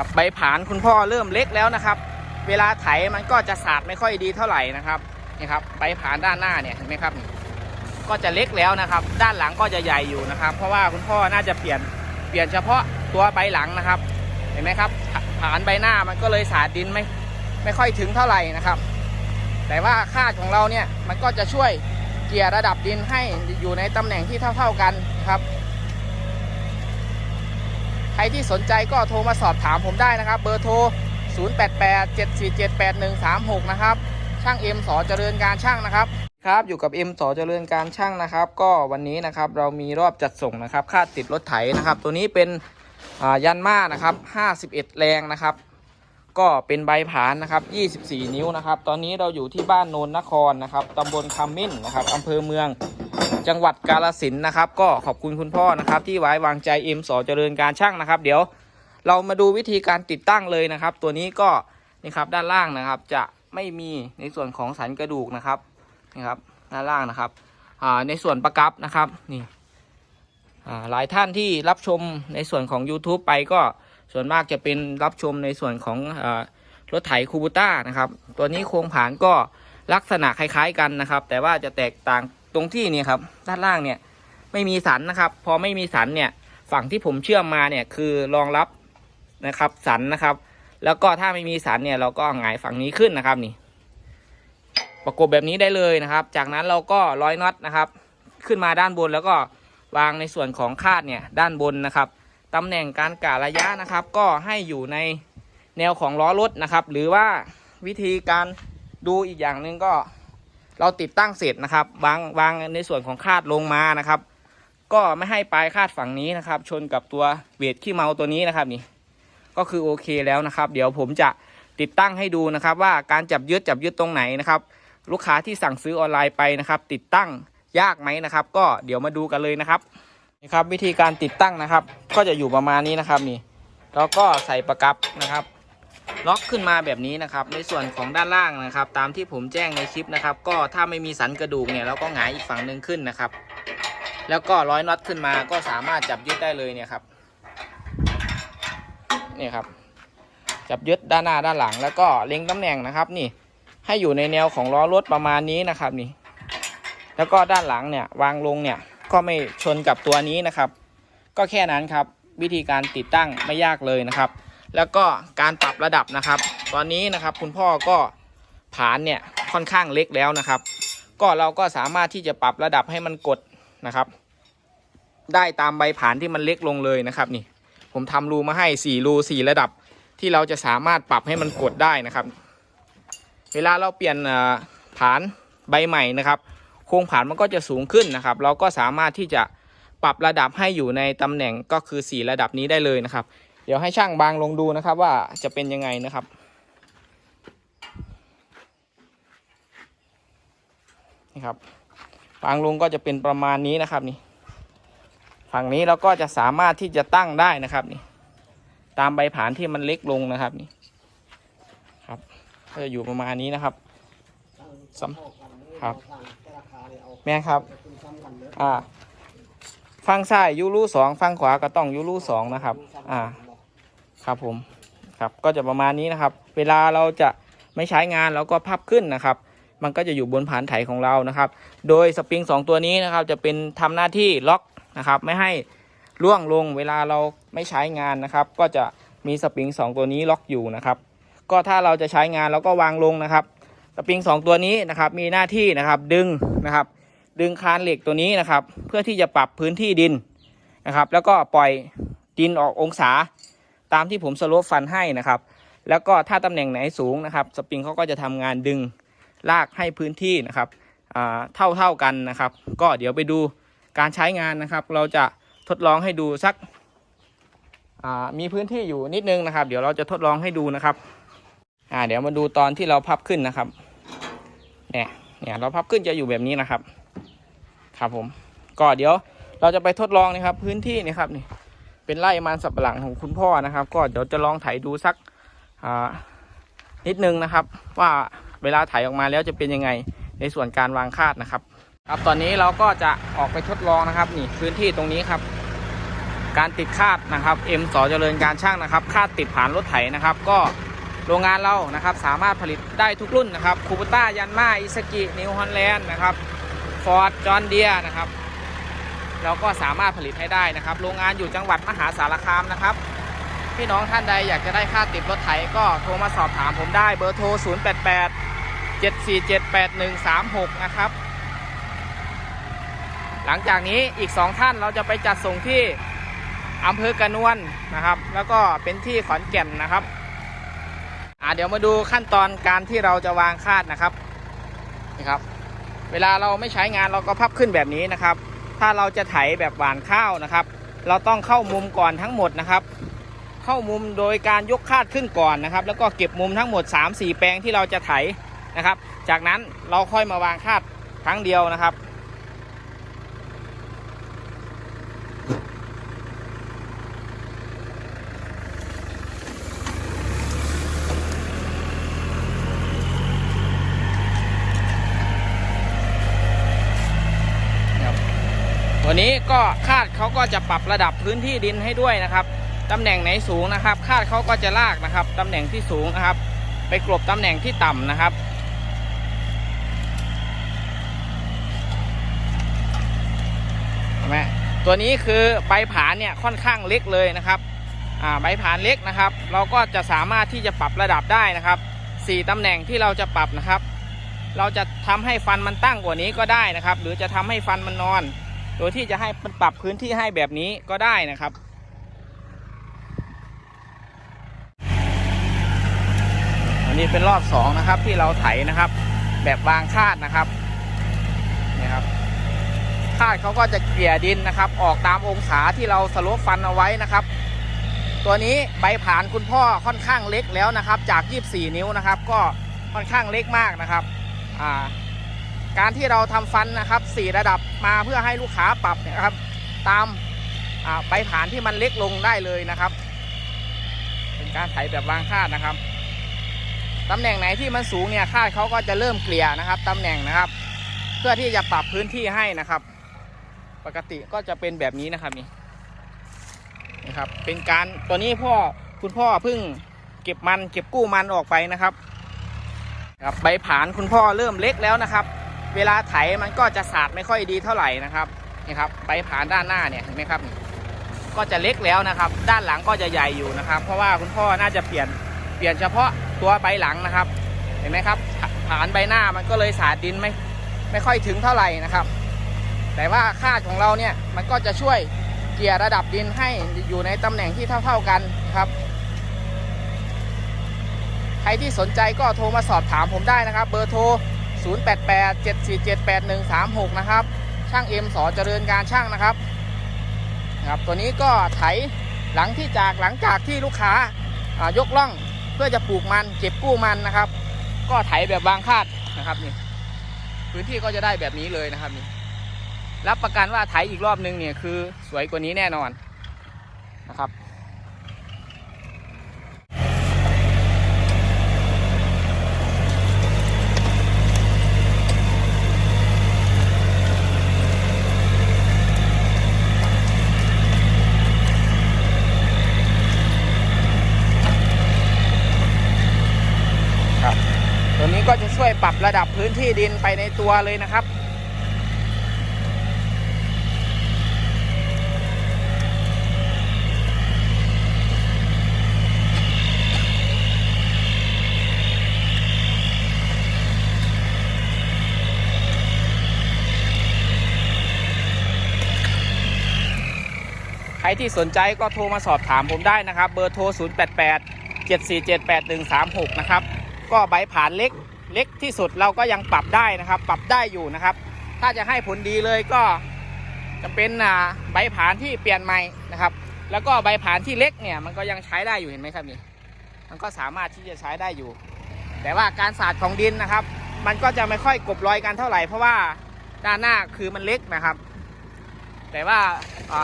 ครับใบผานคุณพ่อเริ่มเล็กแล้วนะครับ เวลาไถมันก็จะสาดไม่ค่อยดีเท่าไหร่นะครับนี่ครับใบผานด้านหน้าเนี่ยเห็นไหมครับ ก็จะเล็กแล้วนะครับ ด้านหลังก็จะใหญ่อยู่นะครับ เพราะว่าคุณพ่อน่าจะเปลี่ยนเปลี่ยนเฉพาะตัวใบหลังนะครับ เห็นไหมครับผานใบหน้ามันก็เลยสาดดินไม่ไม่ค่อยถึงเท่าไหร่นะครับ แต่ว่าคาดของเราเนี่ยมันก็จะช่วยเกี่ยระดับดินให้อยู่ในตำแหน่งที่เท่า ๆกันครับ รที่สนใจก็โทรมาสอบถามผมได้นะครับ เบอร์โทร 0887478136 นะครับ ช่างเอ็มสอเจริญการช่างนะครับ ครับอยู่กับเอ็มสอเจริญการช่างนะครับ ก็วันนี้นะครับเรามีรอบจัดส่งนะครับ ค่าติดรถไถนะครับ ตัวนี้เป็นยันมานะครับ 51 แรงนะครับ ก็เป็นใบผานนะครับ 24 นิ้วนะครับ ตอนนี้เราอยู่ที่บ้านโนนนครนะครับตำบลคำมิ้นนะครับอำเภอเมือง จังหวัดกาลสินนะครับ ก็ขอบคุณคุณพ่อนะครับ ที่ไว้วางใจเอ็มสอเจริญการช่างนะครับ เดี๋ยวเรามาดูวิธีการติดตั้งเลยนะครับ ตัวนี้ก็นี่ครับด้านล่างนะครับ จะไม่มีในส่วนของสันกระดูกนะครับนี่ครับด้านล่างนะครับในส่วนประกับนะครับนี่หลายท่านที่รับชมในส่วนของ YouTube ไปก็ส่วนมากจะเป็นรับชมในส่วนของอรถไถคูบูต้านะครับ ตัวนี้โครงผานก็ลักษณะคล้าย ๆ กันนะครับ แต่ว่าจะแตกต่าง ตรงที่นี่ครับด้านล่างเนี่ยไม่มีสันนะครับ พอไม่มีสันเนี่ยฝั่งที่ผมเชื่อมมาเนี่ยคือรองรับนะครับสันนะครับ แล้วก็ถ้าไม่มีสันเนี่ยเราก็หงายฝั่งนี้ขึ้นนะครับนี่ ประกบแบบนี้ได้เลยนะครับ จากนั้นเราก็ร้อยน็อตนะครับ ขึ้นมาด้านบนแล้วก็วางในส่วนของคาดเนี่ยด้านบนนะครับตำแหน่งการกะระยะนะครับ ก็ให้อยู่ในแนวของล้อรถนะครับ หรือว่าวิธีการดูอีกอย่างหนึ่งก็ เราติดตั้งเสร็จนะครับวางวางในส่วนของคาดลงมานะครับ ก็ไม่ให้ปลายคาดฝั่งนี้นะครับ ชนกับตัวเวทขี้เมาตัวนี้นะครับนี่ ก็คือโอเคแล้วนะครับ เดี๋ยวผมจะติดตั้งให้ดูนะครับ ว่าการจับยึดจับยึดตรงไหนนะครับ ลูกค้าที่สั่งซื้อออนไลน์ไปนะครับ ติดตั้งยากไหมนะครับ ก็เดี๋ยวมาดูกันเลยนะครับนี่ครับวิธีการติดตั้งนะครับ ก็จะอยู่ประมาณนี้นะครับนี่แล้วก็ใส่ประกับนะครับ ล็อกขึ้นมาแบบนี้นะครับ ในส่วนของด้านล่างนะครับ ตามที่ผมแจ้งในคลิปนะครับ ก็ถ้าไม่มีสันกระดูกเนี่ยเราก็หงายอีกฝั่งหนึ่งขึ้นนะครับ แล้วก็ร้อยน็อตขึ้นมาก็สามารถจับยึดได้เลยเนี่ยครับนี่ครับ จับยึดด้านหน้าด้านหลัง แล้วก็เล็งตำแหน่งนะครับ นี่ให้อยู่ในแนวของล้อรถประมาณนี้นะครับนี่ แล้วก็ด้านหลังเนี่ยวางลงเนี่ยก็ไม่ชนกับตัวนี้นะครับ ก็แค่นั้นครับ วิธีการติดตั้งไม่ยากเลยนะครับ แล้วก็การปรับระดับนะครับ ตอนนี้นะครับคุณพ่อก็ผานเนี่ยค่อนข้างเล็กแล้วนะครับ ก็เราก็สามารถที่จะปรับระดับให้มันกดนะครับ ได้ตามใบผานที่มันเล็กลงเลยนะครับนี่ ผมทำรูมาให้4รู4ระดับที่เราจะสามารถปรับให้มันกดได้นะครับ เวลาเราเปลี่ยนผานใบใหม่นะครับ โครงผานมันก็จะสูงขึ้นนะครับ เราก็สามารถที่จะปรับระดับให้อยู่ในตำแหน่งก็คือ 4 ระดับนี้ได้เลยนะครับ ดี๋ยวให้ช่างบางลงดูนะครับว่าจะเป็นยังไงนะครับ นี่ครับ บางลงก็จะเป็นประมาณนี้นะครับนี่ ฝั่งนี้เราก็จะสามารถที่จะตั้งได้นะครับนี่ ตามใบผานที่มันเล็กลงนะครับนี่ ครับ ก็จะอยู่ประมาณนี้นะครับสำครับ แม่ครับ อ่าฟังซ้ายยูรูสองฟังขวาก็ต้องยูรูสองนะครับ อ่า ครับผมครับก็จะประมาณนี้นะครับ เวลาเราจะไม่ใช้งานเราก็พับขึ้นนะครับ มันก็จะอยู่บนผานไถของเรานะครับ โดยสปริงสองตัวนี้นะครับจะเป็นทำหน้าที่ล็อกนะครับ ไม่ให้ล่วงลงเวลาเราไม่ใช้งานนะครับ ก็จะมีสปริงสองตัวนี้ล็อกอยู่นะครับ ก็ถ้าเราจะใช้งานเราก็วางลงนะครับ สปริงสองตัวนี้นะครับมีหน้าที่นะครับดึงนะครับ ดึงคานเหล็กตัวนี้นะครับ เพื่อที่จะปรับพื้นที่ดินนะครับ แล้วก็ปล่อยดินออกองศา ตามที่ผมสโลปฟันให้นะครับ แล้วก็ถ้าตำแหน่งไหนสูงนะครับ สปริงเขาก็จะทำงานดึงลากให้พื้นที่นะครับเท่าเท่ากันนะครับ ก็เดี๋ยวไปดูการใช้งานนะครับ เราจะทดลองให้ดูสักมีพื้นที่อยู่นิดนึงนะครับ เดี๋ยวเราจะทดลองให้ดูนะครับเดี๋ยวมาดูตอนที่เราพับขึ้นนะครับเนี่ยเนี่ยเราพับขึ้นจะอยู่แบบนี้นะครับ ครับผม ก็เดี๋ยวเราจะไปทดลองนะครับ พื้นที่นี่ครับนี่ เป็นไร่มันสับปะหลังของคุณพ่อนะครับ ก็เดี๋ยวจะลองไถดูสักนิดนึงนะครับ ว่าเวลาไถออกมาแล้วจะเป็นยังไงในส่วนการวางคาดนะครับ ครับตอนนี้เราก็จะออกไปทดลองนะครับนี่พื้นที่ตรงนี้ครับ การติดคาดนะครับ M สอเจริญการช่างนะครับ คาดติดผ่านรถไถนะครับ ก็โรงงานเรานะครับ สามารถผลิตได้ทุกรุ่นนะครับคูปต้ายันมาอิสกินิวฮอลแลนด์นะครับฟอร์ดจอห์นเดียนะครับ เราก็สามารถผลิตให้ได้นะครับ โรงงานอยู่จังหวัดมหาสารคามนะครับ พี่น้องท่านใดอยากจะได้ค่าติดรถไถก็โทรมาสอบถามผมได้เบอร์โทร 088 7478136 นะครับ หลังจากนี้อีก 2 ท่านเราจะไปจัดส่งที่อำเภอกระนวนนะครับ แล้วก็เป็นที่ขอนแก่นนะครับอ่าเดี๋ยวมาดูขั้นตอนการที่เราจะวางคาดนะครับนี่ครับ เวลาเราไม่ใช้งานเราก็พับขึ้นแบบนี้นะครับ ถ้าเราจะไถแบบหวานข้าวนะครับ เราต้องเข้ามุมก่อนทั้งหมดนะครับ เข้ามุมโดยการยกคาดขึ้นก่อนนะครับ แล้วก็เก็บมุมทั้งหมด 3-4 แปลงที่เราจะไถนะครับ จากนั้นเราค่อยมาวางคาดครั้งเดียวนะครับ ก็คาดเขาก็จะปรับระดับพื้นที่ดินให้ด้วยนะครับตำแหน่งไหนสูงนะครับ คาดเขาก็จะลากนะครับตำแหน่งที่สูงนะครับ ไปกลบตำแหน่งที่ต่ำนะครับเห็นไหมตัวนี้คือใบผานเนี่ยค่อนข้างเล็กเลยนะครับใบผานเล็กนะครับ เราก็จะสามารถที่จะปรับระดับได้นะครับสี่ตำแหน่งที่เราจะปรับนะครับ เราจะทำให้ฟันมันตั้งกว่านี้ก็ได้นะครับ หรือจะทำให้ฟันมันนอน โดยที่จะให้มันปรับพื้นที่ให้แบบนี้ก็ได้นะครับอันนี้เป็นรอบสองนะครับที่เราไถนะครับ แบบวางคาดนะครับนี่ครับคาดเขาก็จะเกลี่ยดินนะครับ ออกตามองศาที่เราสโลปฟันเอาไว้นะครับ ตัวนี้ใบผานคุณพ่อค่อนข้างเล็กแล้วนะครับ จาก 24 นิ้วนะครับ ก็ค่อนข้างเล็กมากนะครับอ่า การที่เราทำฟันนะครับสี่ระดับมาเพื่อให้ลูกค้าปรับนะครับ ตามใบฐานที่มันเล็กลงได้เลยนะครับ เป็นการไถแบบวางคาดนะครับตำแหน่งไหนที่มันสูงเนี่ยคาดเขาก็จะเริ่มเกลี่ยนะครับตำแหน่งนะครับ เพื่อที่จะปรับพื้นที่ให้นะครับ ปกติก็จะเป็นแบบนี้นะครับนี่นี่ครับ เป็นการตัวนี้พ่อคุณพ่อเพิ่งเก็บมันเก็บกู้มันออกไปนะครับครับใบผานคุณพ่อเริ่มเล็กแล้วนะครับ เวลาไถมันก็จะสาดไม่ค่อยดีเท่าไหร่นะครับนี่ครับใบผานด้านหน้าเนี่ยเห็นไหมครับก็จะเล็กแล้วนะครับ ด้านหลังก็จะใหญ่อยู่นะครับ เพราะว่าคุณพ่อน่าจะเปลี่ยนเปลี่ยนเฉพาะตัวใบหลังนะครับ เห็นไหมครับผานใบหน้ามันก็เลยสาดดินไม่ไม่ค่อยถึงเท่าไหร่นะครับ แต่ว่าคาดของเราเนี่ยมันก็จะช่วยเกี่ยระดับดินให้อยู่ในตำแหน่งที่เท่า ๆกันครับ ใครที่สนใจก็โทรมาสอบถามผมได้นะครับ เบอร์โทร 0887478136 นะครับ ช่างเอ็มสอเจริญการช่างนะครับครับ ตัวนี้ก็ไถหลังที่จากหลังจากที่ลูกค้ายกล่องเพื่อจะปลูกมันเก็บกู้มันนะครับ ก็ไถแบบวางคาดนะครับนี่พื้นที่ก็จะได้แบบนี้เลยนะครับนี่รับประกันว่าไถอีกรอบนึงเนี่ยคือสวยกว่านี้แน่นอนนะครับตัวนี้ก็จะช่วยปรับระดับ พื้นที่ดินไปในตัวเลยนะครับ ใครที่สนใจก็โทรมาสอบถามผมได้นะครับ เบอร์โทร 088 7478136 นะครับ ก็ใบผ่านเล็ก เล็กที่สุดเราก็ยังปรับได้นะครับ ปรับได้อยู่นะครับ ถ้าจะให้ผลดีเลยก็จะเป็นใบผานที่เปลี่ยนใหม่นะครับ แล้วก็ใบผานที่เล็กเนี่ยมันก็ยังใช้ได้อยู่เห็นไหมครับนี่มันก็สามารถที่จะใช้ได้อยู่ แต่ว่าการสาดของดินนะครับ มันก็จะไม่ค่อยกลบรอยกันเท่าไหร่เพราะว่าด้านหน้าคือมันเล็กนะครับ แต่ว่า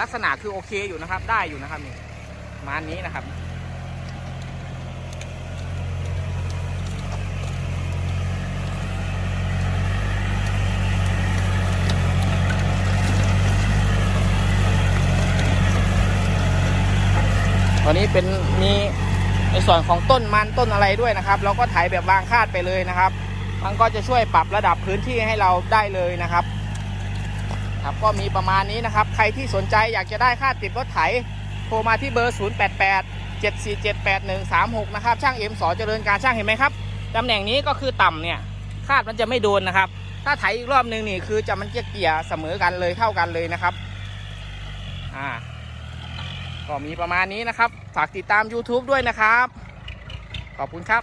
ลักษณะคือโอเคอยู่นะครับ ได้อยู่นะครับนี่ประมานี้นะครับ ตัวนี้เป็นมีในส่วนของต้นมันต้นอะไรด้วยนะครับ เราก็ไถแบบวางคาดไปเลยนะครับ มันก็จะช่วยปรับระดับพื้นที่ให้เราได้เลยนะครับ ครับก็มีประมาณนี้นะครับ ใครที่สนใจอยากจะได้ค่าติดรถไถโทรมาที่เบอร์ 088 747 8136 นะครับ ช่างเอ็มสอเจริญการช่างเห็นไหมครับตำแหน่งนี้ก็คือต่ำเนี่ยคาดมันจะไม่โดนนะครับ ถ้าไถอีกรอบนึงนี่คือจะมันจะเกี่ยเสมอกันเลยเท่ากันเลยนะครับ อ่า ก็มีประมาณนี้นะครับ ฝากติดตาม YouTube ด้วยนะครับ ขอบคุณครับ